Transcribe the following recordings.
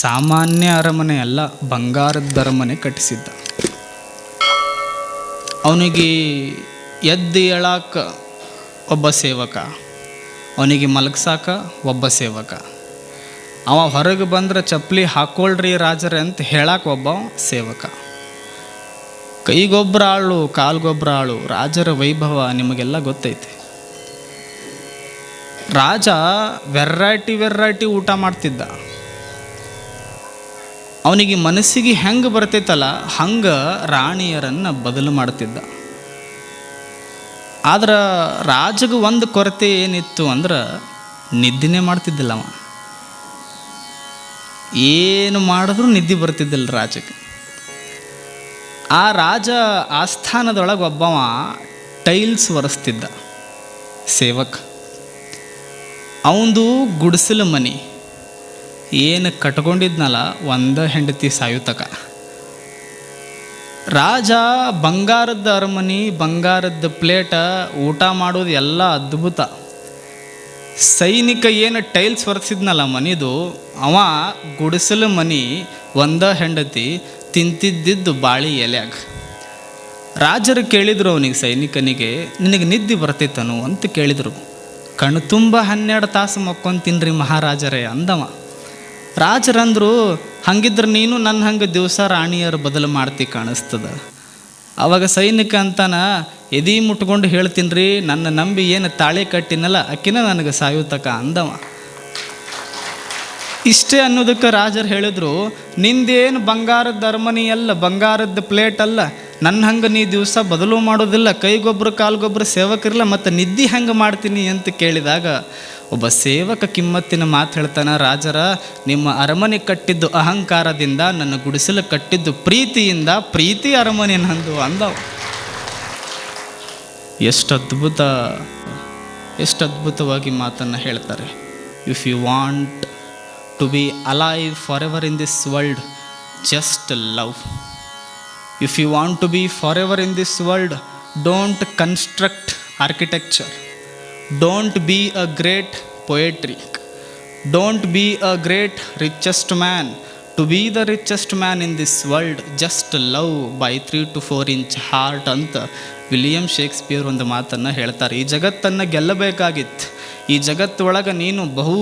ಸಾಮಾನ್ಯ ಅರಮನೆ ಅಲ್ಲ, ಬಂಗಾರದ ಅರಮನೆ ಕಟ್ಟಿಸಿದ್ದ. ಅವನಿಗೆ ಎದ್ದು ಹೇಳಾಕ ಒಬ್ಬ ಸೇವಕ, ಅವನಿಗೆ ಮಲಗ್ಸಾಕ ಒಬ್ಬ ಸೇವಕ. ಅವ ಹೊರಗೆ ಬಂದ್ರೆ ಚಪ್ಪಲಿ ಹಾಕೊಳ್ರಿ ರಾಜರೇ ಅಂತ ಹೇಳಾಕ ಒಬ್ಬ ಸೇವಕ. ಕೈಗೊಬ್ಬರ ಆಳು ಕಾಲ್ಗೊಬ್ಬರ ಆಳು, ರಾಜರ ವೈಭವ ನಿಮಗೆಲ್ಲ ಗೊತ್ತೈತೆ. ರಾಜ ವೆರೈಟಿ ವೆರೈಟಿ ಊಟ ಮಾಡ್ತಿದ್ದ. ಅವನಿಗೆ ಮನಸ್ಸಿಗೆ ಹೆಂಗೆ ಬರ್ತೈತಲ್ಲ, ಹಂಗೆ ರಾಣಿಯರನ್ನು ಬದಲು ಮಾಡ್ತಿದ್ದ ಆದ್ರೆ ರಾಜಗೆ ಒಂದು ಕೊರತೆ ಏನಿತ್ತು ಅಂದ್ರೆ ನಿದ್ದೆನೇ ಮಾಡ್ತಿದ್ದಿಲ್ಲ ಅವ. ಏನು ಮಾಡಿದ್ರೂ ನಿದ್ದೆ ಬರ್ತಿದ್ದಿಲ್ಲ ರಾಜಕ್ಕೆ ಆ ರಾಜ ಆಸ್ಥಾನದೊಳಗೆ ಒಬ್ಬವ ಟೈಲ್ಸ್ ಒರೆಸ್ತಿದ್ದ, ಸೇವಕ್. ಅವಂದು ಗುಡಿಸಲು ಮನೆ. ಏನು ಕಟ್ಕೊಂಡಿದ್ನಲ್ಲ, ಒಂದ ಹೆಂಡತಿ ಸಾಯುತಕ. ರಾಜ ಬಂಗಾರದ ಅರಮನೆ, ಬಂಗಾರದ ಪ್ಲೇಟ, ಊಟ ಮಾಡೋದು ಎಲ್ಲ ಅದ್ಭುತ. ಸೈನಿಕ ಏನು ಟೈಲ್ಸ್ ಒರೆಸಿದ್ನಲ್ಲ ಮನಿದು, ಅವ ಗುಡಿಸಲು ಮನಿ ಒಂದ ಹೆಂಡತಿ ತಿಂತಿದ್ದಿದ್ದು ಬಾಳಿ ಎಲೆಯಾಗ. ರಾಜರು ಕೇಳಿದರು ಅವನಿಗೆ, ಸೈನಿಕನಿಗೆ, ನಿನಗೆ ನಿದ್ದೆ ಬರ್ತಿತ್ತನು? ಅಂತ ಕೇಳಿದರು. ಕಣ್ಣು ತುಂಬ ಹನ್ನೆರಡು ತಾಸು ಮಕ್ಕೊಂತೀನ್ರಿ ಮಹಾರಾಜರೇ ಅಂದವ. ರಾಜರಂದ್ರು, ಹಂಗಿದ್ರೆ ನೀನು ನನ್ನ ಹಂಗೆ ದಿವಸ ರಾಣಿಯರ ಬದಲು ಮಾಡ್ತಿ ಕಾಣಿಸ್ತದ. ಅವಾಗ ಸೈನಿಕ ಅಂತಾನ, ಎದಿ ಮುಟ್ಕೊಂಡು ಹೇಳ್ತೀನಿ ರೀ ನನ್ನ ನಂಬಿ ಏನು ತಾಳೆ ಕಟ್ಟಿನಲ್ಲ, ಅಕ್ಕಿನ ನನಗೆ ಸಾಯುತಕ ಅಂದವ. ಇಷ್ಟೇ ಅನ್ನೋದಕ್ಕೆ ರಾಜರು ಹೇಳಿದ್ರು, ನಿಂದೇನು ಬಂಗಾರದ ಅರಮನಿ ಅಲ್ಲ, ಬಂಗಾರದ ಪ್ಲೇಟ್ ಅಲ್ಲ ನನ್ನ ಹಂಗೆ ನೀ ದಿವಸ ಬದಲು ಮಾಡೋದಿಲ್ಲ ಕೈಗೊಬ್ಬರು ಕಾಲ್ಗೊಬ್ಬರು ಸೇವಕರಿಲ್ಲ ಮತ್ತು ನಿದ್ದೆ ಹೆಂಗೆ ಮಾಡ್ತೀನಿ ಅಂತ ಕೇಳಿದಾಗ ಒಬ್ಬ ಸೇವಕ ಕಿಮ್ಮತ್ತಿನ ಮಾತು ಹೇಳ್ತಾನೆ, ರಾಜರ, ನಿಮ್ಮ ಅರಮನೆ ಕಟ್ಟಿದ್ದು ಅಹಂಕಾರದಿಂದ, ನನ್ನ ಗುಡಿಸಲು ಕಟ್ಟಿದ್ದು ಪ್ರೀತಿಯಿಂದ, ಪ್ರೀತಿ ಅರಮನೆ ನಂದು ಅಂದವ. ಎಷ್ಟು ಅದ್ಭುತ, ಎಷ್ಟು ಅದ್ಭುತವಾಗಿ ಮಾತನ್ನು ಹೇಳ್ತಾರೆ. If you want to be alive forever in this world just love if you want to be forever in this world don't construct architecture don't be a great poetry don't be a great richest man to be the richest man in this world just love by three to four inch heart ಅಂತ William Shakespeare ಒಂದು ಮಾತನ್ನು ಹೇಳ್ತಾರೆ. ಈ ಜಗತ್ತನ್ನು ಗೆಲ್ಲಬೇಕಾಗಿತ್ತು. ಈ ಜಗತ್ತೊಳಗೆ ನೀನು ಬಹು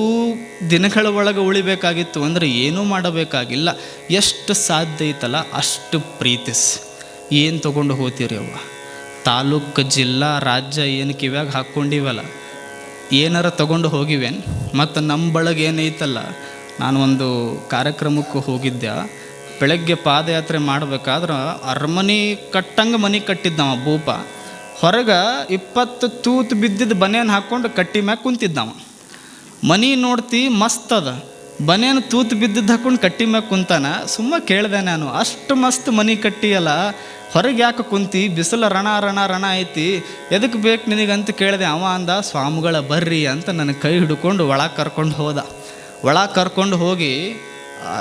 ದಿನಗಳ ಒಳಗೆ ಉಳಿಬೇಕಾಗಿತ್ತು ಅಂದರೆ ಏನೂ ಮಾಡಬೇಕಾಗಿಲ್ಲ. ಎಷ್ಟು ಸಾಧ್ಯ ಐತಲ್ಲ ಅಷ್ಟು ಪ್ರೀತಿಸ್. ಏನು ತೊಗೊಂಡು ಹೋಗ್ತೀರಿ ಅವ್ವ? ತಾಲೂಕು, ಜಿಲ್ಲಾ, ರಾಜ್ಯ ಏನು ಇವಾಗ ಹಾಕ್ಕೊಂಡಿವಲ್ಲ, ಏನಾರ ತಗೊಂಡು ಹೋಗಿವೇನು? ಮತ್ತು ನಮ್ಮ ಬಳಗ ಏನೈತಲ್ಲ, ನಾನು ಒಂದು ಕಾರ್ಯಕ್ರಮಕ್ಕೆ ಹೋಗಿದ್ದೆ. ಬೆಳಗ್ಗೆ ಪಾದಯಾತ್ರೆ ಮಾಡ್ಬೇಕಾದ್ರೆ ಅರಮನೆ ಕಟ್ಟಂಗೆ ಮನೆ ಕಟ್ಟಿದ್ದವ ಭೂಪ. ಹೊರಗೆ ಇಪ್ಪತ್ತು ತೂತು ಬಿದ್ದಿದ್ದ ಬನೇನು ಹಾಕ್ಕೊಂಡು ಕಟ್ಟಿ ಮ್ಯಾಗ ಕುಂತಿದ್ದವ ಮನೆ ನೋಡ್ತಿ ಮಸ್ತ್ ಅದ. ಬನೇನು ತೂತು ಬಿದ್ದಿದ್ದು ಹಾಕೊಂಡು ಕಟ್ಟಿ ಮ್ಯಾಗ ಕುಂತಾನ? ಸುಮ್ಮ ಕೇಳಿದೆ ನಾನು. ಅಷ್ಟು ಮಸ್ತ್ ಮನೆ ಕಟ್ಟಿಯಲ್ಲ. ಹೊರಗೆ ಯಾಕೆ ಕುಂತಿ? ಬಿಸಿಲು ರಣ ರಣ ರಣ ಐತಿ. ಎದಕ್ಕೆ ಬೇಕು ನಿನಗಂತ ಕೇಳಿದೆ, ಅವ ಅಂದ, ಸ್ವಾಮಿಗಳ ಬರ್ರಿ ಅಂತ ನನ್ನ ಕೈ ಹಿಡ್ಕೊಂಡು ಒಳಗೆ ಕರ್ಕೊಂಡು ಹೋದ. ಒಳಗೆ ಕರ್ಕೊಂಡು ಹೋಗಿ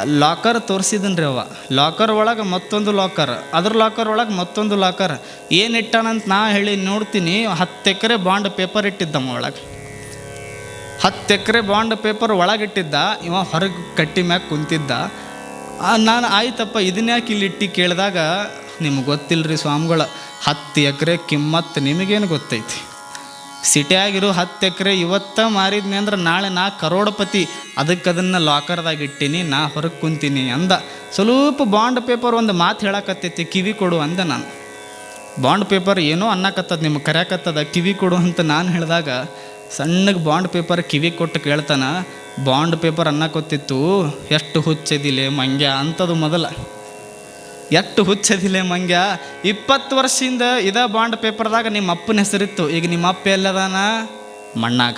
ಲಾಕರ್ ತೋರ್ಸಿದನ್ ರೀ ಅವ. ಲಾಕರ್ ಒಳಗೆ ಮತ್ತೊಂದು ಲಾಕರ್. ಅದ್ರ ಲಾಕರ್ ಒಳಗೆ ಮತ್ತೊಂದು ಲಾಕರ್. ಏನು ಇಟ್ಟಾನಂತ ನಾ ಹೇಳಿ ನೋಡ್ತೀನಿ. ಹತ್ತು ಎಕರೆ ಬಾಂಡ್ ಪೇಪರ್ ಇಟ್ಟಿದ್ದಮ್ಮ ಒಳಗೆ. ಹತ್ತು ಎಕರೆ ಬಾಂಡ್ ಪೇಪರ್ ಒಳಗಿಟ್ಟಿದ್ದ, ಇವ ಹೊರಗೆ ಕಟ್ಟಿ ಮ್ಯಾಗ ಕುಂತಿದ್ದ. ನಾನು ಆಯ್ತಪ್ಪ ಇದನ್ಯಾಕೆ ಇಲ್ಲಿ ಇಟ್ಟು ಕೇಳಿದಾಗ, ನಿಮ್ಗೆ ಗೊತ್ತಿಲ್ಲರಿ ಸ್ವಾಮಿಗಳ, ಹತ್ತು ಎಕರೆ ಕಿಮ್ಮತ್ತು ನಿಮಗೇನು ಗೊತ್ತೈತಿ? ಸಿಟಿಯಾಗಿರೋ ಹತ್ತು ಎಕರೆ ಇವತ್ತ ಮಾರಿದ್ನಿ ಅಂದ್ರೆ ನಾಳೆ ನಾ ಕರೋಡಪತಿ ಅದಕ್ಕೆ ಅದನ್ನು ಲಾಕರ್ದಾಗ ಇಟ್ಟೀನಿ, ನಾ ಹೊರಗೆ ಕುಂತೀನಿ ಅಂದ. ಸ್ವಲ್ಪ ಬಾಂಡ್ ಪೇಪರ್ ಒಂದು ಮಾತು ಹೇಳಕತ್ತೈತಿ, ಕಿವಿ ಕೊಡು ಅಂದೆ ನಾನು. ಬಾಂಡ್ ಪೇಪರ್ ಏನೋ ಅನ್ನಕತ್ತದ, ನಿಮ್ಗೆ ಕರೆಯಕತ್ತದ, ಕಿವಿ ಕೊಡು ಅಂತ ನಾನು ಹೇಳಿದಾಗ ಸಣ್ಣಗೆ ಬಾಂಡ್ ಪೇಪರ್ ಕಿವಿ ಕೊಟ್ಟು ಕೇಳ್ತಾನೆ, ಬಾಂಡ್ ಪೇಪರ್ ಅನ್ನಕೊತ್ತಿತ್ತು ಎಷ್ಟು ಹುಚ್ಚದಿಲೆ ಮಂಗ್ಯ ಅಂಥದ್ದು ಮೊದಲ. ಎಷ್ಟು ಹುಚ್ಚದಿಲೆ ಮಂಗ್ಯ, ಇಪ್ಪತ್ತು ವರ್ಷದಿಂದ ಇದ ಬಾಂಡ್ ಪೇಪರ್ದಾಗ ನಿಮ್ಮ ಅಪ್ಪನ ಹೆಸರಿತ್ತು, ಈಗ ನಿಮ್ಮ ಅಪ್ಪ ಎಲ್ಲದಾನ? ಮಣ್ಣಾಗ.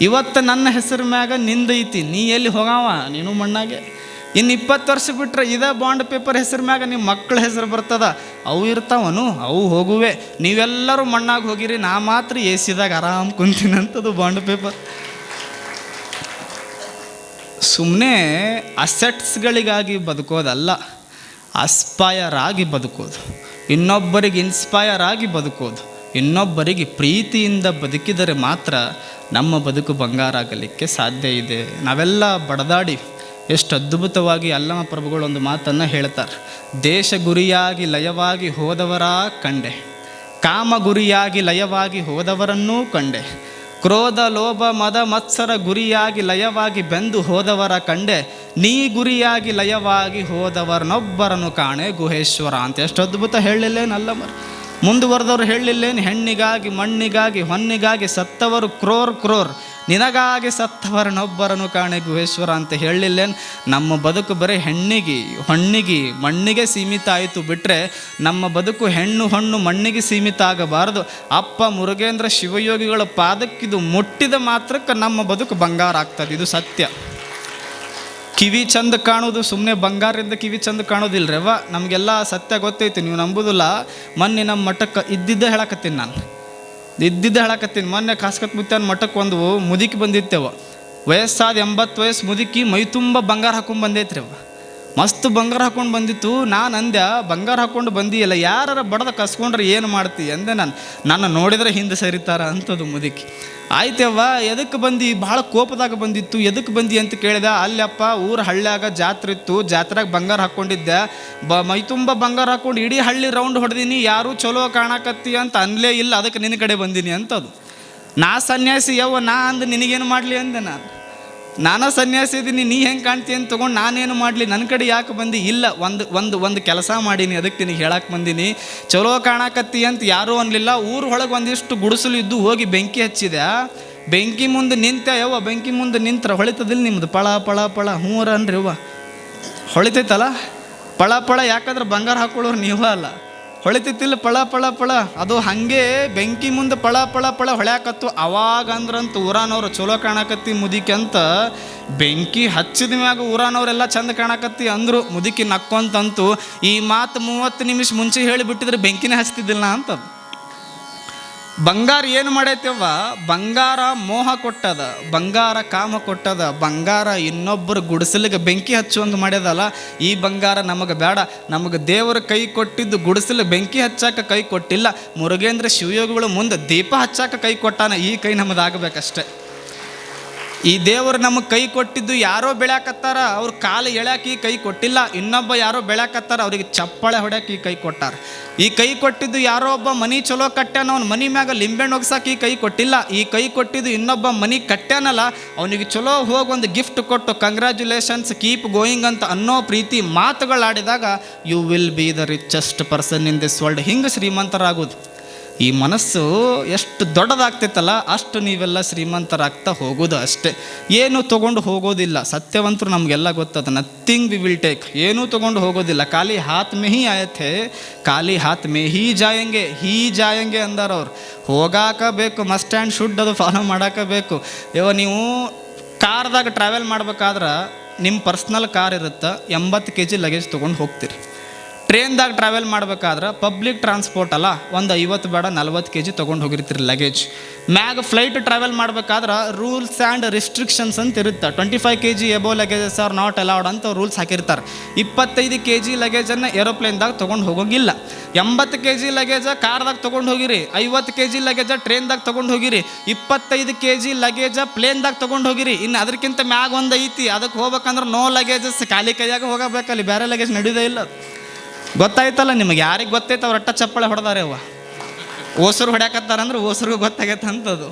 ಇವತ್ತು ನನ್ನ ಹೆಸರು ಮ್ಯಾಗ ನಿಂದೈತಿ ನೀ ಎಲ್ಲಿ ಹೋಗಾವ? ನೀನು ಮಣ್ಣಾಗೆ. ಇನ್ನು ಇಪ್ಪತ್ತು ವರ್ಷ ಬಿಟ್ಟರೆ ಇದೇ ಬಾಂಡ್ ಪೇಪರ್ ಹೆಸರು ಮ್ಯಾಗ ನಿಮ್ಮ ಮಕ್ಕಳ ಹೆಸರು ಬರ್ತದ. ಅವು ಇರ್ತಾವನು, ಅವು ಹೋಗುವೆ. ನೀವೆಲ್ಲರೂ ಮಣ್ಣಾಗ ಹೋಗಿರಿ, ನಾ ಮಾತ್ರ ಎ ಸಿದಾಗ ಆರಾಮ್ ಕುಂತೀನಂತದು ಬಾಂಡ್ ಪೇಪರ್ ಸುಮ್ಮನೆ ಅಸೆಟ್ಸ್ಗಳಿಗಾಗಿ ಬದುಕೋದಲ್ಲ ಅಸ್ಪೈರ್ ಆಗಿ ಬದುಕೋದು. ಇನ್ನೊಬ್ಬರಿಗೆ ಇನ್ಸ್ಪೈರ್ ಆಗಿ ಬದುಕೋದು. ಇನ್ನೊಬ್ಬರಿಗೆ ಪ್ರೀತಿಯಿಂದ ಬದುಕಿದರೆ ಮಾತ್ರ ನಮ್ಮ ಬದುಕು ಬಂಗಾರ ಆಗಲಿಕ್ಕೆ ಸಾಧ್ಯ ಇದೆ. ನಾವೆಲ್ಲ ಬಡದಾಡಿ ಎಷ್ಟು ಅದ್ಭುತವಾಗಿ ಅಲ್ಲಮ ಪ್ರಭುಗಳು ಒಂದು ಮಾತನ್ನು ಹೇಳ್ತಾರೆ. ದೇಶ ಗುರಿಯಾಗಿ ಲಯವಾಗಿ ಹೋದವರ ಕಂಡೆ. ಕಾಮ ಗುರಿಯಾಗಿ ಲಯವಾಗಿ ಹೋದವರನ್ನೂ ಕಂಡೆ. ಕ್ರೋಧ, ಲೋಭ, ಮದ, ಮತ್ಸರ ಗುರಿಯಾಗಿ ಲಯವಾಗಿ ಬೆಂದು ಹೋದವರ ಕಂಡೆ. ನೀ ಗುರಿಯಾಗಿ ಲಯವಾಗಿ ಹೋದವರನ್ನೊಬ್ಬರನ್ನು ಕಾಣೆ ಗುಹೇಶ್ವರ ಅಂತ. ಎಷ್ಟು ಅದ್ಭುತ ಹೇಳಿಲ್ಲೇನಲ್ಲ ಮರ ಮುಂದುವರೆದವ್ರು ಹೇಳಲಿಲ್ಲೇನು? ಹೆಣ್ಣಿಗಾಗಿ, ಮಣ್ಣಿಗಾಗಿ, ಹೊನ್ನಿಗಾಗಿ ಸತ್ತವರು ಕ್ರೋರ್ ಕ್ರೋರ್. ನಿನಗಾಗಿ ಸತ್ತವರನ್ನೊಬ್ಬರನ್ನು ಕಾಣೆ ಗುಹೇಶ್ವರ ಅಂತ ಹೇಳಲಿಲ್ಲೇನು? ನಮ್ಮ ಬದುಕು ಬರೀ ಹೆಣ್ಣಿಗೆ, ಹೊಣ್ಣಿಗೆ, ಮಣ್ಣಿಗೆ ಸೀಮಿತ ಆಯಿತು ಬಿಟ್ಟರೆ ನಮ್ಮ ಬದುಕು ಹೆಣ್ಣು ಹಣ್ಣು ಮಣ್ಣಿಗೆ ಸೀಮಿತ ಆಗಬಾರದು. ಅಪ್ಪ ಮುರುಗೇಂದ್ರ ಶಿವಯೋಗಿಗಳ ಪಾದಕ್ಕಿದು ಮುಟ್ಟಿದ ಮಾತ್ರಕ್ಕೆ ನಮ್ಮ ಬದುಕು ಬಂಗಾರ ಆಗ್ತದೆ. ಇದು ಸತ್ಯ. ಕಿವಿ ಚಂದ ಕಾಣೋದು ಸುಮ್ಮನೆ ಬಂಗಾರದಿಂದ ಕಿವಿ ಚಂದ ಕಾಣೋದಿಲ್ರವ ನಮಗೆಲ್ಲ ಸತ್ಯ ಗೊತ್ತೈತಿ, ನೀವು ನಂಬುದಿಲ್ಲ. ಮೊನ್ನೆ ನಮ್ಮ ಮಠಕ್ಕೆ ಇದ್ದಿದ್ದೇ ಹೇಳಕತ್ತೀನಿ ನಾನು. ಇದ್ದಿದ್ದೇ ಹೇಳಕತ್ತೀನಿ. ಮೊನ್ನೆ ಕಾಸ್ಕತ್ ಮುತ್ತನ ಮಠಕ್ಕೆ ಒಂದು ಮುದುಕಿ ಬಂದಿತ್ತೇವ. ವಯಸ್ಸಾದ ಎಂಬತ್ತು ವಯಸ್ಸು ಮುದುಕಿ ಮೈ ತುಂಬ ಬಂಗಾರ ಹಾಕೊಂಡು ಬಂದೈತ್ರಿ ಅವ ಮಸ್ತ್ ಬಂಗಾರ ಹಾಕೊಂಡು ಬಂದಿತ್ತು. ನಾನು ಅಂದೆ ಬಂಗಾರ ಹಾಕೊಂಡು ಬಂದಿಯಲ್ಲ ಯಾರ ಬಡದ ಕಸ್ಕೊಂಡ್ರೆ ಏನು ಮಾಡ್ತಿ ಅಂದೆ ನಾನು. ನನ್ನ ನೋಡಿದರೆ ಹಿಂದೆ ಸರಿತಾರ ಅಂತದು ಮುದುಕಿ. ಆಯ್ತವ್ವ ಎದಕ್ಕೆ ಬಂದು? ಭಾಳ ಕೋಪದಾಗ ಬಂದಿತ್ತು. ಎದಕ್ಕೆ ಬಂದಿ ಅಂತ ಕೇಳಿದೆ. ಅಲ್ಲಪ್ಪ, ಊರ ಹಳ್ಳ್ಯಾಗ ಜಾತ್ರೆ ಇತ್ತು. ಜಾತ್ರೆಗೆ ಬಂಗಾರ ಹಾಕ್ಕೊಂಡಿದ್ದೆ ಬ, ಮೈ ತುಂಬ ಬಂಗಾರ ಹಾಕ್ಕೊಂಡು ಇಡೀ ಹಳ್ಳಿ ರೌಂಡ್ ಹೊಡೆದೀನಿ. ಯಾರೂ ಚಲೋ ಕಾಣಕತ್ತಿ ಅಂತ ಅನ್ಲೇ ಇಲ್ಲ. ಅದಕ್ಕೆ ನಿನ್ನ ಕಡೆ ಬಂದೀನಿ ಅಂತದು. ನಾ ಸನ್ಯಾಸಿ ಯವ್ವ, ನಾ ಅಂದು ನಿನಗೇನು ಮಾಡಲಿ ಅಂದೆ ನಾನು. ನಾನಾ ಸನ್ಯಾಸಿ ಇದ್ದೀನಿ ನೀ ಹೆಂಗೆ ಕಾಣ್ತಿ ಅಂತ ತೊಗೊಂಡು ನಾನೇನು ಮಾಡಲಿ? ನನ್ನ ಕಡೆ ಯಾಕೆ ಬಂದು? ಇಲ್ಲ, ಒಂದು ಒಂದು ಒಂದು ಕೆಲಸ ಮಾಡೀನಿ, ಅದಕ್ಕೆ ನಿನಗೆ ಹೇಳಕ್ಕೆ ಬಂದೀನಿ. ಚಲೋ ಕಾಣಕತ್ತಿ ಅಂತ ಯಾರೂ ಅನ್ನಲಿಲ್ಲ ಊರು ಒಳಗೆ ಒಂದಿಷ್ಟು ಗುಡಿಸಲು ಇದ್ದು ಹೋಗಿ ಬೆಂಕಿ ಹಚ್ಚಿದೆ ಬೆಂಕಿ ಮುಂದೆ ನಿಂತೆ ಯವ್ವ, ಬೆಂಕಿ ಮುಂದೆ ನಿಂತರ ಹೊಳಿತದಿಲ್ಲ ನಿಮ್ಮದು ಪಳ ಪಳ ಪಳ ಹೂರ ಅನ್ರಿ ಯವ್ವ. ಹೊಳಿತೈತಲ್ಲ? ಪಳ ಪಳ, ಯಾಕಂದ್ರೆ ಬಂಗಾರ ಹಾಕೊಳ್ಳೋರು ನೀವ ಅಲ್ಲ. ಹೊಳಿತೈತಿಲ್ಲ ಪಳ ಪಳ ಪಳ. ಅದು ಹಂಗೆ ಬೆಂಕಿ ಮುಂದೆ ಪಳ ಪಳ ಪಳ ಹೊಳ್ಯಾಕತ್ತು. ಅವಾಗ ಅಂದ್ರಂತ ಊರಾನವ್ರು ಚಲೋ ಕಾಣಕತ್ತಿ ಮುದಿಕೆ ಅಂತ ಬೆಂಕಿ ಹಚ್ಚಿದ ಮ್ಯಾಗ ಊರಾನವ್ರೆಲ್ಲ ಚಂದ ಕಾಣಕತ್ತಿ ಅಂದರು. ಮುದುಕಿ ನಕ್ಕೊಂತಂತು ಈ ಮಾತು ಮೂವತ್ತು ನಿಮಿಷ ಮುಂಚೆ ಹೇಳಿಬಿಟ್ಟಿದ್ರೆ ಬೆಂಕಿನೇ ಹಚ್ತಿದ್ದಿಲ್ಲ ಅಂತ ಬಂಗಾರ ಏನು ಮಾಡೈತವ್ವ? ಬಂಗಾರ ಮೋಹ ಕೊಟ್ಟದ, ಬಂಗಾರ ಕಾಮ ಕೊಟ್ಟದ, ಬಂಗಾರ ಇನ್ನೊಬ್ಬರು ಗುಡಿಸಲಿಗೆ ಬೆಂಕಿ ಹಚ್ಚುವಂಗೆ ಮಾಡ್ಯದಲ್ಲ, ಈ ಬಂಗಾರ ನಮಗೆ ಬೇಡ. ನಮಗೆ ದೇವರ ಕೈ ಕೊಟ್ಟಿದ್ದು ಗುಡಿಸಲು ಬೆಂಕಿ ಹಚ್ಚಾಕ ಕೈ ಕೊಟ್ಟಿಲ್ಲ. ಮುರುಗೇಂದ್ರ ಶಿವಯೋಗಿಗಳು ಮುಂದೆ ದೀಪ ಹಚ್ಚಾಕ ಕೈ ಕೊಟ್ಟಾನ, ಈ ಕೈ ನಮ್ಮದಾಗಬೇಕಷ್ಟೆ ಈ ದೇವರು ನಮಗೆ ಕೈ ಕೊಟ್ಟಿದ್ದು ಯಾರೋ ಬೆಳ್ಯಾಕತ್ತಾರ, ಅವ್ರ ಕಾಲು ಎಳ್ಯಾಕ ಈ ಕೈ ಕೊಟ್ಟಿಲ್ಲ. ಇನ್ನೊಬ್ಬ ಯಾರೋ ಬೆಳ್ಯಾಕತ್ತಾರ, ಅವ್ರಿಗೆ ಚಪ್ಪಳೆ ಹೊಡ್ಯಾಕ ಈ ಕೈ ಕೊಟ್ಟಾರ. ಈ ಕೈ ಕೊಟ್ಟಿದ್ದು ಯಾರೋ ಒಬ್ಬ ಮನಿ ಚಲೋ ಕಟ್ಟ್ಯಾನ, ಅವ್ನ ಮನಿ ಮ್ಯಾಗ ಲಿಂಬೆಹಣ್ಣು ಒಗ್ಸಾಕ ಈ ಕೈ ಕೊಟ್ಟಿಲ್ಲ. ಈ ಕೈ ಕೊಟ್ಟಿದ್ದು ಇನ್ನೊಬ್ಬ ಮನಿ ಕಟ್ಟ್ಯಾನಲ್ಲ, ಅವನಿಗೆ ಚಲೋ ಹೋಗಿ ಒಂದು ಗಿಫ್ಟ್ ಕೊಟ್ಟು ಕಂಗ್ರ್ಯಾಚುಲೇಷನ್ಸ್ ಕೀಪ್ ಗೋಯಿಂಗ್ ಅಂತ ಅನ್ನೋ ಪ್ರೀತಿ ಮಾತುಗಳಾಡಿದಾಗ you will be the richest person in this world ಹಿಂಗೆ ಶ್ರೀಮಂತರಾಗೋದು. ಈ ಮನಸ್ಸು ಎಷ್ಟು ದೊಡ್ಡದಾಗ್ತೈತಲ್ಲ, ಅಷ್ಟು ನೀವೆಲ್ಲ ಶ್ರೀಮಂತರಾಗ್ತಾ ಹೋಗೋದು ಅಷ್ಟೇ. ಏನು ತೊಗೊಂಡು ಹೋಗೋದಿಲ್ಲ. ಸತ್ಯವಂತರು ನಮಗೆಲ್ಲ ಗೊತ್ತದ ನಥಿಂಗ್ ವಿ ವಿಲ್ ಟೇಕ್ ಏನೂ ತೊಗೊಂಡು ಹೋಗೋದಿಲ್ಲ. ಖಾಲಿ ಹಾತ್ ಮೇ ಆಯತ್ತೆ, ಖಾಲಿ ಹಾತ್ ಮೇ ಹೀ ಜಾಯಂಗೆ ಹೀ ಜಾಯಂಗೆ ಅಂದಾರ ಅವ್ರು. ಹೋಗಾಕ ಮಸ್ಟ್ ಆ್ಯಂಡ್ ಶುಡ್ ಅದು ಫಾಲೋ ಮಾಡಾಕಬೇಕು ಇವ ನೀವು ಕಾರ್ದಾಗ ಟ್ರಾವೆಲ್ ಮಾಡ್ಬೇಕಾದ್ರೆ ನಿಮ್ಮ ಪರ್ಸ್ನಲ್ ಕಾರ್ ಇರುತ್ತೆ, ಎಂಬತ್ತು ಕೆ ಜಿ ಲಗೇಜ್ ತೊಗೊಂಡು ಹೋಗ್ತೀರಿ. ಟ್ರೈನ್ದಾಗ ಟ್ರಾವೆಲ್ ಮಾಡ್ಬೇಕಾದ್ರೆ ಪಬ್ಲಿಕ್ ಟ್ರಾನ್ಸ್ಪೋರ್ಟ್ ಅಲ್ಲ, ಒಂದು ಐವತ್ತು ಬೇಡ, ನಲ್ವತ್ತು ಕೆ ಜಿ ತೊಗೊಂಡು ಹೋಗಿರ್ತೀರಿ ಲಗೇಜ್ ಮ್ಯಾಗ ಫ್ಲೈಟ್ ಟ್ರಾವೆಲ್ ಮಾಡ್ಬೇಕಾದ್ರೆ ರೂಲ್ಸ್ ಆ್ಯಂಡ್ ರಿಸ್ಟ್ರಿಕ್ಷನ್ಸ್ ಅಂತ ಇರುತ್ತೆ. Twenty five K G above luggages are not allowed ಅಂತ ರೂಲ್ಸ್ ಹಾಕಿರ್ತಾರೆ. ಇಪ್ಪತ್ತೈದು ಕೆ ಜಿ ಲಗೇಜನ್ನು ಏರೋಪ್ಲೇನ್ದಾಗ ತೊಗೊಂಡು ಹೋಗೋಗಿಲ್ಲ. ಎಂಬತ್ತು ಕೆ ಜಿ ಲಗೇಜ ಕಾರ್ದಾಗ ತೊಗೊಂಡು ಹೋಗಿರಿ, ಐವತ್ತು ಕೆ ಜಿ ಲಗೇಜ ಟ್ರೇನ್ದಾಗ ತೊಗೊಂಡು ಹೋಗಿರಿ, ಇಪ್ಪತ್ತೈದು ಕೆ ಜಿ ಲಗೇಜ ಪ್ಲೇನ್ದಾಗ ತೊಗೊಂಡು ಹೋಗಿರಿ. ಇನ್ನು ಅದಕ್ಕಿಂತ ಮ್ಯಾಗ ಒಂದು ಐತಿ ಅದಕ್ಕೆ ಹೋಗ್ಬೇಕಂದ್ರೆ ನೋ ಲಗೇಜಸ್ ಖಾಲಿ ಕೈಯಾಗ ಹೋಗಬೇಕಲ್ಲಿ, ಬೇರೆ ಲಗೇಜ್ ನಡೆಯೋದೇ ಇಲ್ಲ. ಗೊತ್ತಾಯ್ತಲ್ಲ, ನಿಮಗೆ ಯಾರಿಗೆ ಗೊತ್ತೈತೆ ಅವ್ರು ಅಟ್ಟ ಚಪ್ಪಳೆ ಹೊಡೆದಾರೆ ಅವ ಓಸರು ಹೊಡ್ಯಾಕತ್ತಾರಂದ್ರೆ ಓಸರಿಗೂ ಗೊತ್ತಾಗೈತೆ ಅಂತದು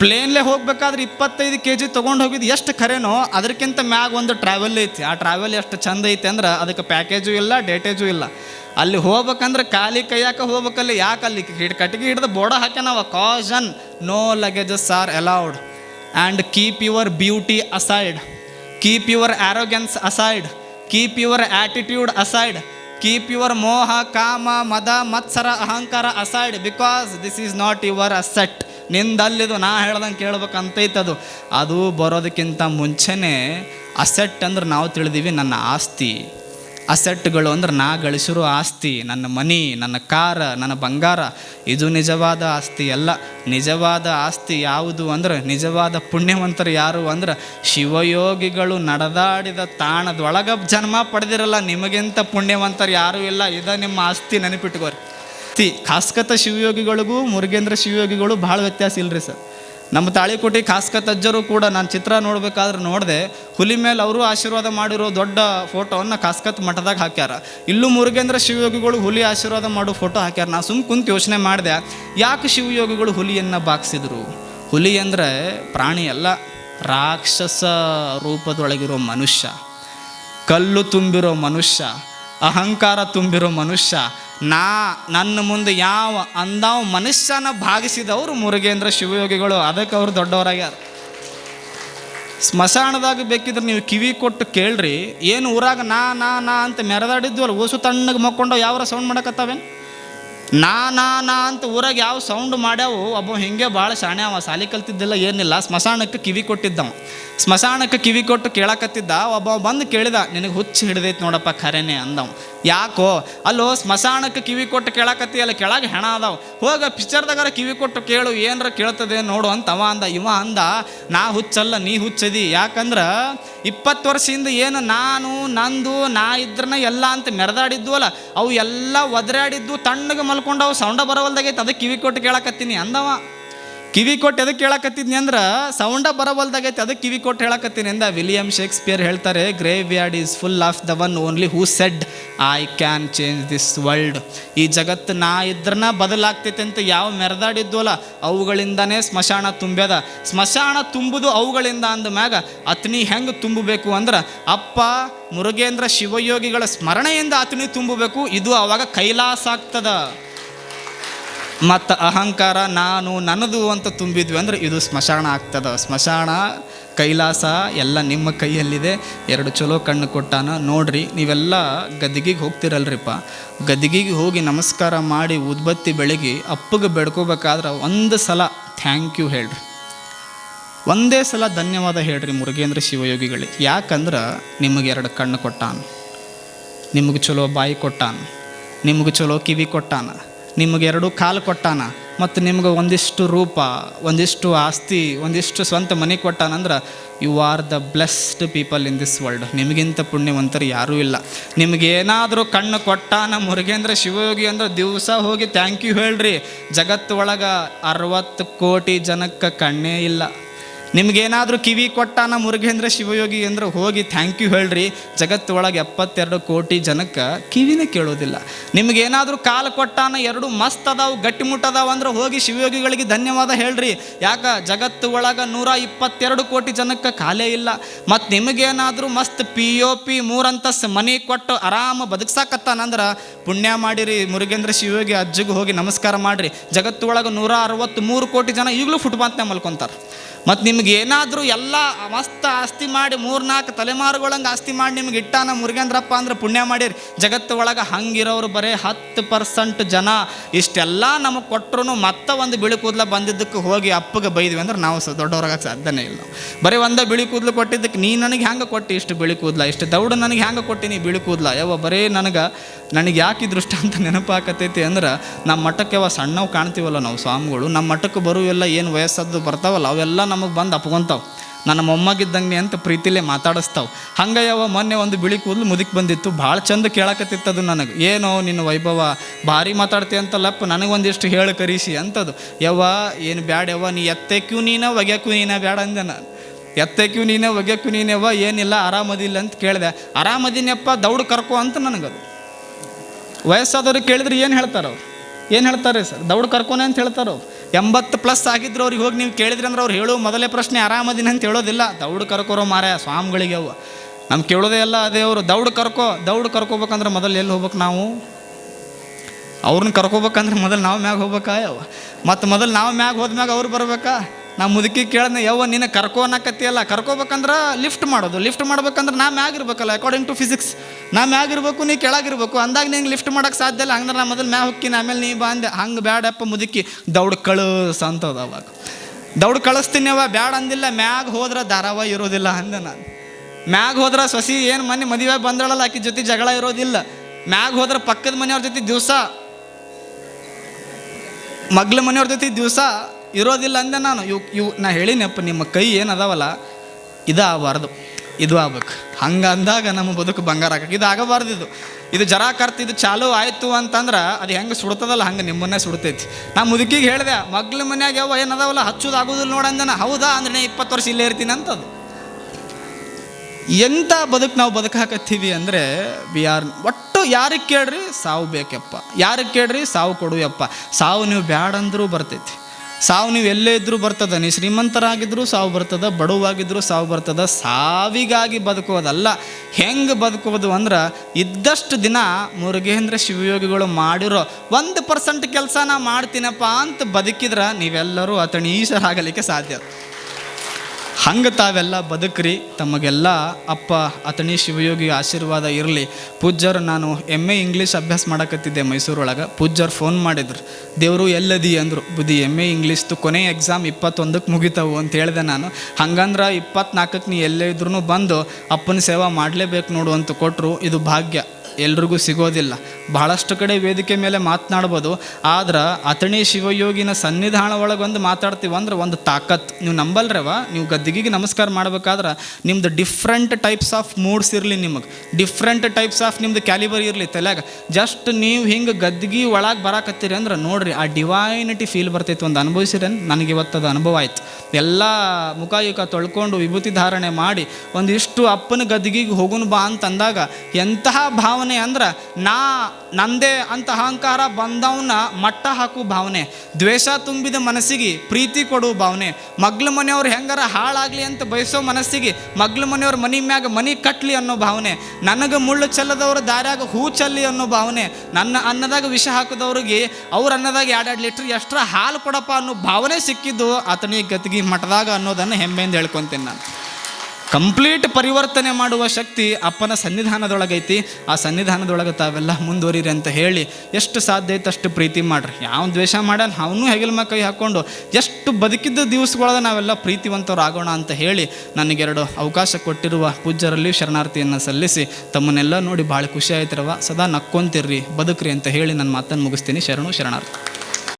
ಪ್ಲೇನ್ಲೇ ಹೋಗ್ಬೇಕಾದ್ರೆ ಇಪ್ಪತ್ತೈದು ಕೆ ಜಿ ತೊಗೊಂಡು ಹೋಗಿದ್ದು ಎಷ್ಟು ಖರೇನೋ ಅದಕ್ಕಿಂತ ಮ್ಯಾಗ ಒಂದು ಟ್ರಾವೆಲ್ ಐತಿ. ಆ ಟ್ರಾವೆಲ್ ಎಷ್ಟು ಚಂದ ಐತಿ ಅಂದ್ರೆ ಅದಕ್ಕೆ ಪ್ಯಾಕೇಜು ಇಲ್ಲ ಡೇಟೇಜು ಇಲ್ಲ. ಅಲ್ಲಿ ಹೋಗ್ಬೇಕಂದ್ರೆ ಖಾಲಿ ಕೈಯಾಕ ಹೋಗ್ಬೇಕಲ್ಲಿ, ಯಾಕೆ ಅಲ್ಲಿ ಹಿಡ್ ಕಟ್ಟಿಗೆ ಹಿಡ್ದು ಬೋಡ ಹಾಕ್ಯಾನವ. Caution no luggages are allowed and keep your beauty aside keep your arrogance aside keep your attitude aside keep your ಮೋಹ ಕಾಮ ಮದ ಮತ್ಸರ ಅಹಂಕಾರ aside because this is not your asset ನಿಂದಲ್ಲಿದು ನಾ ಹೇಳ್ದಂಗೆ ಕೇಳ್ಬೇಕಂತೈತದು. ಅದು ಬರೋದಕ್ಕಿಂತ ಮುಂಚೆನೇ ಅಸೆಟ್ ಅಂದ್ರೆ ನಾವು ತಿಳಿದೀವಿ ನನ್ನ ಆಸ್ತಿ. ಅಸೆಟ್ಗಳು ಅಂದ್ರೆ ನಾ ಗಳಿಸಿರೋ ಆಸ್ತಿ, ನನ್ನ ಮನಿ, ನನ್ನ ಕಾರ, ನನ್ನ ಬಂಗಾರ. ಇದು ನಿಜವಾದ ಆಸ್ತಿ ಅಲ್ಲ. ನಿಜವಾದ ಆಸ್ತಿ ಯಾವುದು ಅಂದ್ರೆ, ನಿಜವಾದ ಪುಣ್ಯವಂತರು ಯಾರು ಅಂದ್ರೆ, ಶಿವಯೋಗಿಗಳು ನಡೆದಾಡಿದ ತಾಣದೊಳಗ ಜನ್ಮ ಪಡೆದಿರಲ್ಲ, ನಿಮಗಿಂತ ಪುಣ್ಯವಂತರು ಯಾರೂ ಇಲ್ಲ. ಇದ ನಿಮ್ಮ ಆಸ್ತಿ ನೆನಪಿಟ್ಕೋರಿ. ತಿ ಖಾಸ್ಕತ ಶಿವಯೋಗಿಗಳಿಗೂ ಮುರುಗೇಂದ್ರ ಶಿವಯೋಗಿಗಳು ಭಾಳ ವ್ಯತ್ಯಾಸ ಇಲ್ರಿ ಸರ್. ನಮ್ಮ ತಾಳಿಕೋಟಿ ಖಾಸ್ಕ ತಜ್ಜರು ಕೂಡ ನಾನು ಚಿತ್ರ ನೋಡಬೇಕಾದ್ರೆ ನೋಡಿದೆ, ಹುಲಿ ಮೇಲೆ ಅವರು ಆಶೀರ್ವಾದ ಮಾಡಿರೋ ದೊಡ್ಡ ಫೋಟೋವನ್ನು ಖಾಸ್ಕತ್ ಮಠದಾಗ ಹಾಕ್ಯಾರ. ಇಲ್ಲೂ ಮುರುಗೇಂದ್ರ ಶಿವಯೋಗಿಗಳು ಹುಲಿ ಆಶೀರ್ವಾದ ಮಾಡೋ ಫೋಟೋ ಹಾಕ್ಯಾರ. ನಾನು ಸುಮ್ ಕುಂತು ಯೋಚನೆ ಮಾಡಿದೆ, ಯಾಕೆ ಶಿವಯೋಗಿಗಳು ಹುಲಿಯನ್ನು ಬಾಕ್ಸಿದ್ರು? ಹುಲಿ ಅಂದರೆ ಪ್ರಾಣಿ ಅಲ್ಲ, ರಾಕ್ಷಸ ರೂಪದೊಳಗಿರೋ ಮನುಷ್ಯ. ಕಲ್ಲು ತುಂಬಿರೋ ಮನುಷ್ಯ, ಅಹಂಕಾರ ತುಂಬಿರೋ ಮನುಷ್ಯ ನಾ ನನ್ನ ಮುಂದೆ ಯಾವ ಅಂದಾವ ಮನುಷ್ಯನ ಭಾಗಿಸಿದವರು ಮುರುಗೇಂದ್ರ ಶಿವಯೋಗಿಗಳು. ಅದಕ್ಕೆ ಅವರು ದೊಡ್ಡವರಾಗ್ಯಾರ. ಸ್ಮಶಾನದಾಗ ಬೇಕಿದ್ರೆ ನೀವು ಕಿವಿ ಕೊಟ್ಟು ಕೇಳ್ರಿ. ಏನು ಊರಾಗ ನಾ ನಾ ನಾ ಅಂತ ಮೆರೆದಾಡಿದ್ವಲ್ಲ, ಓಸು ತಣ್ಣಗೆ ಮಕ್ಕೊಂಡು ಯಾವ್ರ ಸೌಂಡ್ ಮಾಡಕತ್ತಾವೇನು? ನಾ ನಾ ನಾ ಅಂತ ಊರಾಗ ಯಾವ ಸೌಂಡ್ ಮಾಡ್ಯಾವು, ಒಬ್ಬ ಹಿಂಗೆ ಭಾಳ ಶಾಣೆ ಅವ, ಸಾಲಿ ಕಲ್ತಿದ್ದಿಲ್ಲ, ಏನಿಲ್ಲ. ಸ್ಮಶಾನಕ್ಕೆ ಕಿವಿ ಕೊಟ್ಟಿದ್ದವ. ಸ್ಮಶಾನಕ್ಕೆ ಕಿವಿ ಕೊಟ್ಟು ಕೇಳಕತ್ತಿದ್ದ, ಒಬ್ಬ ಬಂದು ಕೇಳಿದ, ನಿನಗೆ ಹುಚ್ಚು ಹಿಡ್ದೈತಿ ನೋಡಪ್ಪ, ಖರೇನೆ ಅಂದವ. ಯಾಕೋ? ಅಲ್ಲೋ, ಸ್ಮಶಾನಕ್ಕೆ ಕಿವಿ ಕೊಟ್ಟು ಕೇಳಕತ್ತಿ, ಅಲ್ಲ ಕೆಳಗೆ ಹೆಣ ಅದಾವ. ಹೋಗ, ಪಿಕ್ಚರ್ದಾಗಾರ ಕಿವಿ ಕೊಟ್ಟು ಕೇಳು, ಏನರ ಕೇಳ್ತದೆ ನೋಡು ಅಂತ ಅವ ಅಂದ. ಇವ ಅಂದ, ನಾ ಹುಚ್ಚಲ್ಲ, ನೀ ಹುಚ್ಚದಿ. ಯಾಕಂದ್ರೆ, ಇಪ್ಪತ್ತು ವರ್ಷದಿಂದ ಏನು ನಾನು, ನಂದು, ನಾ ಇದ್ರನ್ನ ಎಲ್ಲ ಅಂತ ಮೆರೆದಾಡಿದ್ವಲ್ಲ, ಅವು ಎಲ್ಲ ಒದರಾಡಿದ್ದು ತಣ್ಣಗೆ ಮಲ್ಕೊಂಡು ಅವು ಸೌಂಡ ಬರವಲ್ದಾಗೈತೆ ಅದಕ್ಕೆ ಕಿವಿ ಕೊಟ್ಟು ಕೇಳಕತ್ತೀನಿ ಅಂದವ. ಕಿವಿ ಕೊಟ್ಟು ಎದಕ್ಕೆ ಕೇಳಾಕತ್ತಿದ್ನಿ ಅಂದ್ರೆ, ಸೌಂಡ ಬರವಲ್ದಾಗೈತೆ ಅದಕ್ಕೆ ಕಿವಿ ಕೊಟ್ಟು ಹೇಳಕತ್ತೀನಿ ಅಂದ. ವಿಲಿಯಂ ಶೇಕ್ಸ್ಪಿಯರ್ ಹೇಳ್ತಾರೆ graveyard is full of the one only who said I can change this world ಈ ಜಗತ್ತು ನಾ ಇದ್ರನ್ನ ಬದಲಾಗ್ತೈತೆ ಅಂತ ಯಾವ ಮೆರೆದಾಡಿದ್ವಲ್ಲ ಅವುಗಳಿಂದನೇ ಸ್ಮಶಾನ ತುಂಬ್ಯದ. ಸ್ಮಶಾನ ತುಂಬುದು ಅವುಗಳಿಂದ ಅಂದ ಮ್ಯಾಗ, ಅತ್ನಿ ಹೆಂಗೆ ತುಂಬಬೇಕು ಅಂದ್ರೆ, ಅಪ್ಪ ಮುರುಗೇಂದ್ರ ಶಿವಯೋಗಿಗಳ ಸ್ಮರಣೆಯಿಂದ ಅತ್ನಿ ತುಂಬಬೇಕು, ಇದು ಅವಾಗ ಕೈಲಾಸ ಆಗ್ತದ ಮತ್ತು ಅಹಂಕಾರ ನಾನು ನನ್ನದು ಅಂತ ತುಂಬಿದ್ವಿ ಅಂದ್ರೆ ಇದು ಸ್ಮಶಾನ ಆಗ್ತದ. ಸ್ಮಶಾನ, ಕೈಲಾಸ ಎಲ್ಲ ನಿಮ್ಮ ಕೈಯಲ್ಲಿದೆ. ಎರಡು ಚಲೋ ಕಣ್ಣು ಕೊಟ್ಟಾನ. ನೋಡ್ರಿ, ನೀವೆಲ್ಲ ಗದ್ದಿಗೆಗೆ ಹೋಗ್ತಿರಲ್ರಿಪ್ಪ. ಗದ್ದಿಗೆಗೆ ಹೋಗಿ ನಮಸ್ಕಾರ ಮಾಡಿ ಉದ್ಬತ್ತಿ ಬೆಳಗಿ ಅಪ್ಪಗೆ ಬೆಡ್ಕೋಬೇಕಾದ್ರೆ ಒಂದು ಸಲ ಥ್ಯಾಂಕ್ ಯು ಹೇಳ್ರಿ. ಒಂದೇ ಸಲ ಧನ್ಯವಾದ ಹೇಳ್ರಿ ಮುರುಗೇಂದ್ರ ಶಿವಯೋಗಿಗಳಿಗೆ. ಯಾಕಂದ್ರೆ ನಿಮಗೆ ಎರಡು ಕಣ್ಣು ಕೊಟ್ಟಾನ. ನಿಮಗೆ ಚಲೋ ಬಾಯಿ ಕೊಟ್ಟಾನ. ನಿಮಗೆ ಚಲೋ ಕಿವಿ ಕೊಟ್ಟಾನ. ನಿಮಗೆ ಎರಡು ಕಾಲು ಕೊಟ್ಟಾನ ಮತ್ತು ನಿಮ್ಗೆ ಒಂದಿಷ್ಟು ರೂಪ, ಒಂದಿಷ್ಟು ಆಸ್ತಿ, ಒಂದಿಷ್ಟು ಸ್ವಂತ ಮನೆ ಕೊಟ್ಟಾನಂದ್ರೆ you are the blessed people in this world ನಿಮಗಿಂತ ಪುಣ್ಯವಂತರು ಯಾರೂ ಇಲ್ಲ. ನಿಮಗೇನಾದರೂ ಕಣ್ಣು ಕೊಟ್ಟಾನ ಮುರುಗೇಂದ್ರ ಶಿವಯೋಗಿ ಅಂದ್ರೆ ದಿವಸ ಹೋಗಿ ಥ್ಯಾಂಕ್ ಯು ಹೇಳ್ರಿ. ಜಗತ್ತು ಒಳಗೆ ಅರವತ್ತು ಕೋಟಿ ಜನಕ್ಕೆ ಕಣ್ಣೇ ಇಲ್ಲ. ನಿಮ್ಗೇನಾದರೂ ಕಿವಿ ಕೊಟ್ಟಾನ ಮುರುಘೇಂದ್ರ ಶಿವಯೋಗಿ ಅಂದ್ರೆ ಹೋಗಿ ಥ್ಯಾಂಕ್ ಯು ಹೇಳ್ರಿ. ಜಗತ್ತು ಒಳಗೆ ಎಪ್ಪತ್ತೆರಡು ಕೋಟಿ ಜನಕ್ಕೆ ಕಿವಿನೇ ಕೇಳೋದಿಲ್ಲ. ನಿಮ್ಗೇನಾದರೂ ಕಾಲು ಕೊಟ್ಟಾನ ಎರಡು ಮಸ್ತ್ ಅದಾವು ಗಟ್ಟಿಮುಟ್ಟದಾವ ಅಂದ್ರೆ ಹೋಗಿ ಶಿವಯೋಗಿಗಳಿಗೆ ಧನ್ಯವಾದ ಹೇಳ್ರಿ. ಯಾಕ? ಜಗತ್ತು ಒಳಗೆ ನೂರ ಇಪ್ಪತ್ತೆರಡು ಕೋಟಿ ಜನಕ್ಕೆ ಕಾಲೇ ಇಲ್ಲ. ಮತ್ತು ನಿಮಗೇನಾದರೂ ಮಸ್ತ್ ಪಿ ಒ ಪಿ ಮೂರಂತಸ್ ಮನೆ ಕೊಟ್ಟು ಆರಾಮ ಬದುಕ್ಸಾಕತ್ತಾನಂದ್ರೆ ಪುಣ್ಯ ಮಾಡಿರಿ ಮುರುಘೇಂದ್ರ ಶಿವಯೋಗಿ ಅಜ್ಜಿಗೆ ಹೋಗಿ ನಮಸ್ಕಾರ ಮಾಡಿರಿ. ಜಗತ್ತು ಒಳಗೆ ನೂರ ಅರವತ್ತು ಮೂರು ಕೋಟಿ ಜನ ಈಗಲೂ ಫುಟ್ಪಾತ್ನೇ ಮಲ್ಕೊಂತಾರೆ. ಮತ್ತು ನಿಮ್ಗೆ ಏನಾದರೂ ಎಲ್ಲ ಮಸ್ತ್ ಆಸ್ತಿ ಮಾಡಿ ಮೂರ್ನಾಲ್ಕು ತಲೆಮಾರುಗಳಂಗೆ ಆಸ್ತಿ ಮಾಡಿ ನಿಮ್ಗೆ ಇಟ್ಟಾನ ಮುರುಗೇಂದ್ರಪ್ಪ ಅಂದ್ರೆ ಪುಣ್ಯ ಮಾಡಿರಿ. ಜಗತ್ತು ಒಳಗೆ ಹಂಗಿರೋರು ಬರೀ ಹತ್ತು ಪರ್ಸೆಂಟ್ ಜನ ಇಷ್ಟೆಲ್ಲ ನಮಗೆ ಕೊಟ್ಟರು ಮತ್ತೆ ಒಂದು ಬಿಳಿ ಕೂದಲ ಬಂದಿದ್ದಕ್ಕೆ ಹೋಗಿ ಅಪ್ಪಗೆ ಬೈದ್ವಿ ಅಂದ್ರೆ ನಾವು ಸ ದೊಡ್ಡವ್ರಾಗಕ್ಕೆ ಸಾಧ್ಯನೇ ಇಲ್ಲ. ಬರೀ ಒಂದು ಬಿಳಿ ಕೂದಲು ಕೊಟ್ಟಿದ್ದಕ್ಕೆ ನೀ ನನಗೆ ಹ್ಯಾಂಗೆ ಕೊಟ್ಟು ಇಷ್ಟು ಬಿಳಿ ಕೂದಲ? ಇಷ್ಟು ದೌಡು ನನಗೆ ಹೆಂಗೆ ಕೊಟ್ಟಿನಿ ಬಿಳಿ ಕೂದಲ? ಯಾವ ಬರೀ ನನಗೆ ನನಗೆ ಯಾಕೆ ದೃಷ್ಟ ಅಂತ ನೆನಪಾಕತೈತಿ ಅಂದ್ರೆ ನಮ್ಮ ಮಠಕ್ಕೆ ಯಾವ ಸಣ್ಣವು ಕಾಣ್ತೀವಲ್ಲ ನಾವು ಸ್ವಾಮಿಗಳು ನಮ್ಮ ಮಠಕ್ಕೆ ಬರುವೆಲ್ಲ ಏನು ವಯಸ್ಸದ್ದು ಬರ್ತಾವಲ್ಲ ಅವೆಲ್ಲ ನಮಗೆ ಬಂದು ಅಪ್ಕೊಂತಾವೆ ನನ್ನ ಮೊಮ್ಮಗಿದ್ದಂಗೆ ಅಂತ ಪ್ರೀತಿಲೇ ಮಾತಾಡಿಸ್ತಾವೆ. ಹಂಗೆ ಯಾವ ಮೊನ್ನೆ ಒಂದು ಬಿಳಿ ಕೂದಲು ಮುದುಕ್ ಬಂದಿತ್ತು. ಭಾಳ ಚಂದ ಕೇಳಕತ್ತಿತ್ತು ಅದು ನನಗೆ. ಏನೋ ನಿನ್ನ ವೈಭವ, ಭಾರಿ ಮಾತಾಡ್ತಿ ಅಂತಲ್ಲಪ್ಪ ನನಗೊಂದಿಷ್ಟು ಹೇಳಿ ಕರೀಸಿ ಅಂತದು. ಯವ್ವ, ಏನು ಬ್ಯಾಡ ಯವ್ವ, ನೀ ಎತ್ತಕ್ಕೂ ನೀನ ಒಗ್ಯಾಕು ನೀನ ಬ್ಯಾಡ ಅಂದೆ ನಾನು. ನೀನ ನೀನೇ ನೀನ ನೀನೇವ ಏನಿಲ್ಲ, ಆರಾಮದಿಲ್ಲ ಅಂತ ಕೇಳಿದೆ. ಆರಾಮದಿನಪ್ಪ ದೌಡ್ ಕರ್ಕೋ ಅಂತ ನನಗದು. ವಯಸ್ಸಾದವ್ರಿಗೆ ಕೇಳಿದ್ರೆ ಏನು ಹೇಳ್ತಾರೆ ಅವ್ರು ಏನು ಹೇಳ್ತಾರೆ ಸರ್? ದೌಡ್ ಕರ್ಕೊನೆ ಅಂತ ಹೇಳ್ತಾರೆ? ಅವ್ರು ಎಂಬತ್ತು ಪ್ಲಸ್ ಆಗಿದ್ರು ಅವ್ರಿಗೆ ಹೋಗಿ ನೀವು ಕೇಳಿದ್ರಿ ಅಂದ್ರೆ ಅವ್ರು ಹೇಳೋ ಮೊದಲೇ ಪ್ರಶ್ನೆ ಆರಾಮದಿನ ಅಂತ ಹೇಳೋದಿಲ್ಲ. ದೌಡ್ ಕರ್ಕೋರೋ ಮಾರಾಯ ಸ್ವಾಮಿಗಳಿಗೆ ಅವು ನಮ್ಗೆ ಕೇಳೋದೇ ಎಲ್ಲ ಅದೇ ಅವರು. ದೌಡ್ ಕರ್ಕೋ, ದೌಡ್ ಕರ್ಕೋಬೇಕಂದ್ರೆ ಮೊದಲು ಎಲ್ಲಿ ಹೋಗ್ಬೇಕು ನಾವು? ಅವ್ರನ್ನ ಕರ್ಕೋಬೇಕಂದ್ರೆ ಮೊದಲು ನಾವು ಮ್ಯಾಗ ಹೋಗ್ಬೇಕಾ ಯಾವ ಮತ್ತು ಮೊದಲು ನಾವು ಮ್ಯಾಗ ಹೋದ್ಮ್ಯಾಗ ಅವ್ರು ಬರ್ಬೇಕಾ? ನಾ ಮುದುಕಿ ಕೇಳಿದ್ನ ಯವ್ವ ನಿನ್ನ ಕರ್ಕೋ ಅನ್ನಕತ್ತಿಯಲ್ಲ, ಕರ್ಕೋಬೇಕಂದ್ರೆ ಲಿಫ್ಟ್ ಮಾಡೋದು. ಲಿಫ್ಟ್ ಮಾಡ್ಬೇಕಂದ್ರೆ ನಾ ಮ್ಯಾಗಿರ್ಬೇಕಲ್ಲ ಅಕಾರ್ಡಿಂಗ್ ಟು ಫಿಸಿಕ್ಸ್ ನಾ ಮ್ಯಾಗಿರ್ಬೇಕು ನೀ ಕೆಳಗಿರ್ಬೇಕು ಅಂದಾಗ ನಿಂಗೆ ಲಿಫ್ಟ್ ಮಾಡೋಕ್ಕೆ ಸಾಧ್ಯ ಇಲ್ಲ. ಹಂಗಾರೆ ನಾ ಮೊದಲು ಮ್ಯಾಗ ಹುಕ್ಕಿನ ಆಮೇಲೆ ನೀ ಬಂದೆ ಹಂಗೆ ಬ್ಯಾಡಪ್ಪ ಮುದುಕಿ. ದೌಡ್ ಕಳಿಸ್ ಅಂತದ ಅವಾಗ. ದೌಡ್ ಕಳಿಸ್ತೀನಿ ಅವ ಬ್ಯಾಡ ಅಂದಿಲ್ಲ, ಮ್ಯಾಗ ಹೋದ್ರೆ ಧಾರಾವಾಹಿ ಇರೋದಿಲ್ಲ ಅಂದೆ ನಾನು. ಮ್ಯಾಗ ಹೋದ್ರೆ ಸೊಸಿ ಏನು ಮನೆ ಮದುವೆ ಬಂದಳಲ್ಲ ಆಕಿ ಜೊತೆ ಜಗಳ ಇರೋದಿಲ್ಲ. ಮ್ಯಾಗ ಹೋದ್ರೆ ಪಕ್ಕದ ಮನೆಯವ್ರ ಜೊತೆ ದಿವಸ, ಮಗ್ಲ ಮನೆಯವ್ರ ಜೊತೆ ದಿವಸ ಇರೋದಿಲ್ಲ ಅಂದೆ ನಾನು. ಇವು ಇವು, ನಾ ಹೇಳಿನಪ್ಪ, ನಿಮ್ಮ ಕೈ ಏನದಾವಲ್ಲ ಇದು ಆಗಬಾರ್ದು ಇದು ಆಗ್ಬೇಕು. ಹಂಗೆ ಅಂದಾಗ ನಮ್ಮ ಬದುಕು ಬಂಗಾರ ಹಾಕಕ್ಕೆ ಇದು ಆಗಬಾರ್ದು ಇದು. ಇದು ಜರಾ ಕರ್ತ, ಇದು ಚಾಲು ಆಯಿತು ಅಂತಂದ್ರೆ ಅದು ಹೆಂಗೆ ಸುಡ್ತದಲ್ಲ, ಹಂಗೆ ನಿಮ್ಮನ್ನೇ ಸುಡ್ತೈತಿ. ನಾ ಮುದುಕಿಗೆ ಹೇಳಿದೆ ಮಗ್ಲ ಮನ್ಯಾಗ ಯಾವ ಏನದಾವಲ್ಲ ಹಚ್ಚೋದು ಆಗೋದಿಲ್ಲ ನೋಡಂದನ ಹೌದಾ ಅಂದ್ರೆ ಇಪ್ಪತ್ತು ವರ್ಷ ಇಲ್ಲೇ ಇರ್ತೀನಿ ಅಂತದು. ಎಂಥ ಬದುಕು ನಾವು ಬದುಕಾಕತ್ತೀವಿ ಅಂದರೆ ವಿ ಆರ್, ಒಟ್ಟು ಯಾರಿಗೆ ಕೇಳ್ರಿ, ಸಾವು ಬೇಕಪ್ಪ. ಯಾರಿಗೆ ಕೇಳ್ರಿ, ಸಾವು ಕೊಡುವಪ್ಪ ಸಾವು ನೀವು ಬ್ಯಾಡಂದ್ರೂ ಬರ್ತೈತಿ. ಸಾವು ನೀವು ಎಲ್ಲೇ ಇದ್ದರೂ ಬರ್ತದೆ, ನೀವು ಶ್ರೀಮಂತರಾಗಿದ್ರೂ ಸಾವು ಬರ್ತದ ಬಡವಾಗಿದ್ದರೂ ಸಾವು ಬರ್ತದ, ಸಾವಿಗಾಗಿ ಬದುಕೋದಲ್ಲ ಹೆಂಗೆ ಬದುಕೋದು ಅಂದ್ರೆ ಇದ್ದಷ್ಟು ದಿನ ಮುರುಗೇಂದ್ರ ಶಿವಯೋಗಿಗಳು ಮಾಡಿರೋ ಒಂದು ಪರ್ಸೆಂಟ್ ಕೆಲಸ ನಾ ಮಾಡ್ತೀನಪ್ಪ ಅಂತ ಬದುಕಿದ್ರೆ ನೀವೆಲ್ಲರೂ ಅತಣೀಶರಾಗಲಿಕ್ಕೆ ಸಾಧ್ಯ. ಹಂಗೆ ತಾವೆಲ್ಲ ಬದುಕ್ರಿ, ತಮಗೆಲ್ಲ ಅಪ್ಪ, ಅತಣಿ, ಶಿವಯೋಗಿ ಆಶೀರ್ವಾದ ಇರಲಿ. ಪೂಜ್ಯರು, ನಾನು ಎಂ ಎ ಇಂಗ್ಲೀಷ್ ಅಭ್ಯಾಸ ಮಾಡಕತ್ತಿದ್ದೆ ಮೈಸೂರೊಳಗೆ. ಪೂಜ್ಯರು ಫೋನ್ ಮಾಡಿದ್ರು. ದೇವರು ಎಲ್ಲದಿ ಅಂದರು. ಬುದ್ಧಿ ಎಂ ಎ ಇಂಗ್ಲೀಷ್ದು ಕೊನೆ ಎಕ್ಸಾಮ್ ಇಪ್ಪತ್ತೊಂದಕ್ಕೆ ಮುಗಿತಾವು ಅಂತ ಹೇಳಿದೆ ನಾನು. ಹಂಗಂದ್ರೆ ಇಪ್ಪತ್ನಾಲ್ಕಕ್ಕೆ ನೀ ಎಲ್ಲೇ ಇದ್ರೂ ಬಂದು ಅಪ್ಪನ ಸೇವಾ ಮಾಡಲೇಬೇಕು ನೋಡು ಅಂತ ಕೊಟ್ಟರು ಇದು ಭಾಗ್ಯ. ಎಲ್ರಿಗೂ ಸಿಗೋದಿಲ್ಲ. ಬಹಳಷ್ಟು ಕಡೆ ವೇದಿಕೆ ಮೇಲೆ ಮಾತನಾಡ್ಬೋದು, ಆದ್ರೆ ಅತಣಿ ಶಿವಯೋಗಿನ ಸನ್ನಿಧಾನ ಒಳಗೆ ಒಂದು ಮಾತಾಡ್ತೀವಿ ಅಂದ್ರೆ ಒಂದು ತಾಕತ್. ನೀವು ನಂಬಲ್ರವ? ನೀವು ಗದ್ದಿಗೆಗೆ ನಮಸ್ಕಾರ ಮಾಡ್ಬೇಕಾದ್ರೆ ನಿಮ್ದು ಡಿಫ್ರೆಂಟ್ ಟೈಪ್ಸ್ ಆಫ್ ಮೂಡ್ಸ್ ಇರಲಿ ನಿಮಗೆ. ಡಿಫ್ರೆಂಟ್ ಟೈಪ್ಸ್ ಆಫ್ ನಿಮ್ದು ಕ್ಯಾಲಿಬರ್ ಇರಲಿ ತಲೆಯಾಗ. ಜಸ್ಟ್ ನೀವು ಹಿಂಗೆ ಗದ್ದಿಗೆ ಒಳಗೆ ಬರಾಕತ್ತೀರಿ ಅಂದ್ರೆ ನೋಡ್ರಿ, ಆ ಡಿವೈನಿಟಿ ಫೀಲ್ ಬರ್ತೈತೆ, ಒಂದು ಅನುಭವಿಸಿರೇನು? ನನಗೆ ಇವತ್ತದು ಅನುಭವ ಆಯ್ತು. ಎಲ್ಲ ಮುಖಾಯುಕ ತೊಳ್ಕೊಂಡು ವಿಭೂತಿ ಧಾರಣೆ ಮಾಡಿ ಒಂದಿಷ್ಟು ಅಪ್ಪನ ಗದ್ದಿಗೆಗೆ ಹೋಗುನು ಬಾ ಅಂತಂದಾಗ ಎಂತಹ ಭಾವನೆ ಅಂದ್ರೆ ನಾ ನಂದೇ ಅಂತ ಅಹಂಕಾರ ಬಂದವನ್ನ ಮಟ್ಟ ಹಾಕು ಭಾವನೆ. ದ್ವೇಷ ತುಂಬಿದ ಮನಸ್ಸಿಗೆ ಪ್ರೀತಿ ಕೊಡು ಭಾವನೆ. ಮಗ್ಲ ಮನೆಯವ್ರು ಹೆಂಗಾರ ಹಾಳಾಗ್ಲಿ ಅಂತ ಬಯಸೋ ಮನಸ್ಸಿಗೆ ಮಗ್ಲ ಮನೆಯವ್ರ ಮನೆ ಮ್ಯಾಗ ಮನಿ ಕಟ್ಲಿ ಅನ್ನೋ ಭಾವನೆ. ನನಗೆ ಮುಳ್ಳು ಚೆಲ್ಲದವ್ರ ದಾರ್ಯಾಗ ಹೂ ಚೆಲ್ಲಿ ಅನ್ನೋ ಭಾವನೆ. ನನ್ನ ಅನ್ನದಾಗ ವಿಷ ಹಾಕಿದವ್ರಿಗೆ ಅವ್ರ ಅನ್ನದಾಗ ಎರಡೆರಡು ಲೀಟ್ರ್ ಎಷ್ಟ್ರ ಹಾಲು ಕೊಡಪ್ಪ ಅನ್ನೋ ಭಾವನೆ ಸಿಕ್ಕಿದ್ದು ಆತನಿಗೆ ಗತಿಗೆ ಮಠದಾಗ ಅನ್ನೋದನ್ನು ಹೆಮ್ಮೆಯಿಂದ ಹೇಳ್ಕೊತೀನಿ ನಾನು. ಕಂಪ್ಲೀಟ್ ಪರಿವರ್ತನೆ ಮಾಡುವ ಶಕ್ತಿ ಅಪ್ಪನ ಸನ್ನಿಧಾನದೊಳಗೈತಿ. ಆ ಸನ್ನಿಧಾನದೊಳಗೆ ತಾವೆಲ್ಲ ಮುಂದುವರಿರಿ ಅಂತ ಹೇಳಿ ಎಷ್ಟು ಸಾಧ್ಯ ಐತೆ ಅಷ್ಟು ಪ್ರೀತಿ ಮಾಡ್ರಿ. ಯಾವ ದ್ವೇಷ ಮಾಡ್ಯಾನ ಅವನು ಹೆಗಲ ಮ್ಯಾಗ ಕೈ ಹಾಕ್ಕೊಂಡು ಎಷ್ಟು ಬದುಕಿದ್ದ ದಿವಸಗಳಾದ ನಾವೆಲ್ಲ ಪ್ರೀತಿವಂತವ್ರು ಆಗೋಣ ಅಂತ ಹೇಳಿ ನನಗೆರಡು ಅವಕಾಶ ಕೊಟ್ಟಿರುವ ಪೂಜ್ಯರಲ್ಲಿ ಶರಣಾರ್ಥಿಯನ್ನು ಸಲ್ಲಿಸಿ ತಮ್ಮನ್ನೆಲ್ಲ ನೋಡಿ ಭಾಳ ಖುಷಿ ಆಯ್ತಿರವ ಸದಾ ನಕ್ಕೊಂತಿರ್ರಿ, ಬದುಕ್ರಿ ಅಂತ ಹೇಳಿ ನನ್ನ ಮಾತನ್ನು ಮುಗಿಸ್ತೀನಿ. ಶರಣು, ಶರಣಾರ್ಥಿ.